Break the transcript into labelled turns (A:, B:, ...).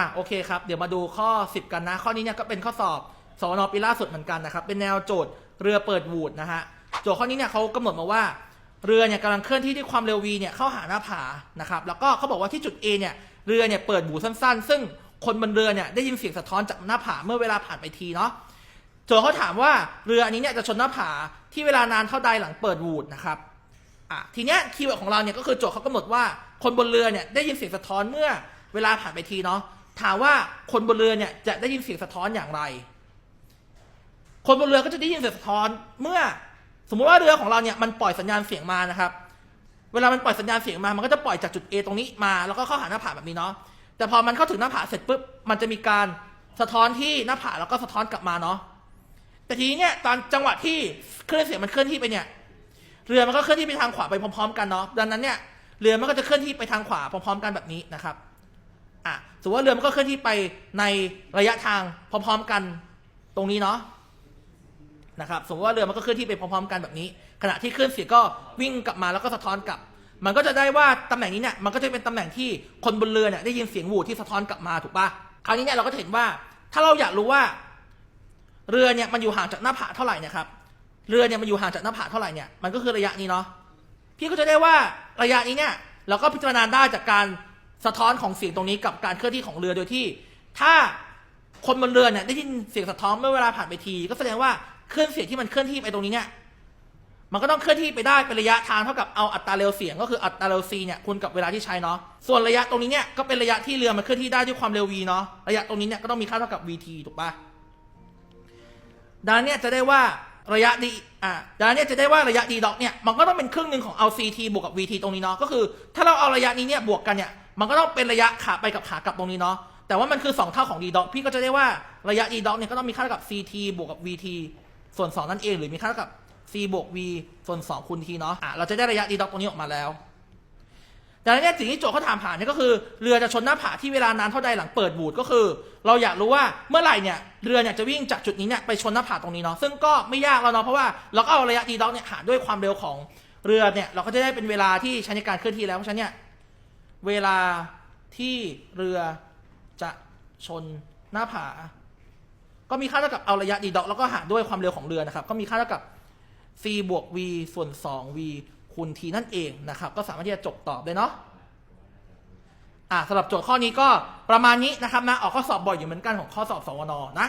A: อะโอเคครับ เดี๋ยวมาดูข้อ 10 กันนะ ข้อนี้เนี่ยก็เป็นข้อสอบสวนปีล่าสุดเหมือนกันนะครับ เป็นแนวโจทย์เรือเปิดวูดนะฮะโจทย์ข้อนี้เนี่ยเขากำหนดมาว่า เรือเนี่ยกำลังเคลื่อนที่ด้วยความเร็ว v เนี่ยเข้าหาหน้าผานะครับแล้วก็เขาบอกว่าที่จุด A เนี่ยเรือเนี่ยเปิดบูสั้นๆ ซึ่งคนบนเรือเนี่ยได้ยินเสียงสะท้อนจากหน้าผาเมื่อเวลาผ่านไปทีเนาะโจทย์เขาถามว่าเรืออันนี้เนี่ยจะชนหน้าผาที่เวลานานเท่าใดหลังเปิดวูดนะครับอะทีเนี้ยคีย์เวิร์ดของเราเนี่ยก็คือโจทย์เขากำหนดว่าคนบนเรือเนี่ยได้ยินเสียงสะท้อนเมื่อเวลาผ่านไปทีเนาะ ถามว่าคนบนเรือเนี่ยจะได้ยินเสียงสะท้อนอย่างไร คนบนเรือก็จะได้ยินเสียงสะท้อน เมื่อสมมุติว่าเรือของเราเนี่ยมันปล่อยสัญญาณเสียงมานะครับ เวลามันปล่อยสัญญาณเสียงมา มันก็จะปล่อยจากจุด A ตรงนี้มา แล้วก็เข้าหาหน้าผาแบบนี้เนาะ แต่พอมันเข้าถึงหน้าผาเสร็จปุ๊บ มันจะมีการสะท้อนที่หน้าผาแล้วก็สะท้อนกลับมาเนาะ แต่ทีนี้เนี่ยตอนจังหวะที่เคลื่อนเสียงมันเคลื่อนที่ไปเนี่ย เรือมันก็เคลื่อนที่ไปทางขวาไปพร้อม ๆ กันเนาะ ดังนั้นเนี่ย เรือมันก็จะเคลื่อนที่ไปทางขวาพร้อม ๆ กันแบบนี้นะครับ อะสมมติว่าเรือมันก็เคลื่อนที่ไปในระยะทางพร้อมๆกันตรงนี้เนาะนะครับสมมติว่าเรือมันก็เคลื่อนที่ไปพร้อมๆกันแบบนี้ ขณะที่เคลื่อนเสียงก็วิ่งกลับมาแล้วก็สะท้อนกลับ มันก็จะได้ว่าตำแหน่งนี้เนี่ยมันก็จะเป็นตำแหน่งที่คนบนเรือเนี่ยได้ยินเสียงหวูดที่สะท้อนกลับมาถูกปะคราวนี้เนี่ยเราก็เห็นว่า ถ้าเราอยากรู้ว่า เรือเนี่ยมันอยู่ห่างจากหน้าผาเท่าไหร่เนะครับเรือเนี่ยมันอยู่ห่างจากหน้าผาเท่าไหร่เนี่ยมันก็คือระยะนี้เนาะพี่ก็จะได้ว่าระยะนี้เนี่ยเราก็พิจารณาได้จากการ สะท้อนของเสียงตรงนี้กับการเคลื่อนที่ของเรือโดยที่ ถ้าคนบนเรือเนี่ยได้ยินเสียงสะท้อนเมื่อเวลาผ่านไปที ก็แสดงว่าเคลื่อนเสียงที่มันเคลื่อนที่ไปตรงนี้เนี่ยมันก็ต้องเคลื่อนที่ไปได้เป็นระยะทางเท่ากับเอาอัตราเร็วเสียงก็คืออัตราเร็ว c เนี่ยคูณกับเวลาที่ใช้เนาะส่วนระยะตรงนี้เนี่ยก็เป็นระยะที่เรือมันเคลื่อนที่ได้ด้วยความเร็ว v เนาะระยะตรงนี้เนี่ยก็ต้องมีค่าเท่ากับ vt ถูกปะดังนั้นเนี่ยจะได้ว่าระยะดีอ่าดังนั้นเนี่ยจะได้ว่าระยะดีด็อกเนี่ยมันก็ต้องเป็นครึ่งหนึ่งของเอา ct บวกกับ vt ตรงนี้เนาะก็คือ ถ้าเราเอาระยะนี้เนี่ยบวกกันเนี่ย มันก็ต้องเป็นระยะขาไปกับขากลับตรงนี้เนาะแต่ว่ามันคือ 2 เท่าของ d ด็อกพี่ก็จะได้ว่าระยะ d ด็อกเนี่ยก็ต้องมีค่าเท่ากับ ct บวกกับ vt ส่วน 2 นั่นเอง หรือมีค่าเท่ากับ c บวก v ส่วน 2 คูณ t เนาะอะเราจะได้ระยะ d ด็อกตรงนี้ออกมาแล้วดังนั้นเนี่ยสิ่งที่โจทย์เขาถามหาเนี่ยก็คือเรือจะชนหน้าผาที่เวลานานเท่าใดหลังเปิดบูดก็คือ เราอยากรู้ว่าเมื่อไหร่เนี่ยเรือเนี่ยจะวิ่งจากจุดนี้เนี่ยไปชนหน้าผาตรงนี้เนาะซึ่งก็ไม่ยากแล้วเนาะเพราะว่าเราก็เอาระยะดีด็อกเนี่ยหารด้วยความเร็วของเรือเนี่ยเราก็จะได้เป็นเวลาที่ใช้ในการเคลื่อนที่แล้วเพราะฉะนั้นเนี่ย เวลาที่เรือจะชนหน้าผา ก็มีค่าเท่ากับเอาระยะดีดอกแล้วก็หารด้วยความเร็วของเรือนะครับ ก็มีค่าเท่ากับ c บวก v ส่วน 2v คูณ t นั่นเองนะครับ ก็สามารถที่จะจบตอบได้เนาะอ่าสำหรับโจทย์ข้อนี้ก็ประมาณนี้นะครับนะออกข้อสอบบ่อยอยู่เหมือนกันของข้อสอบสวนนะ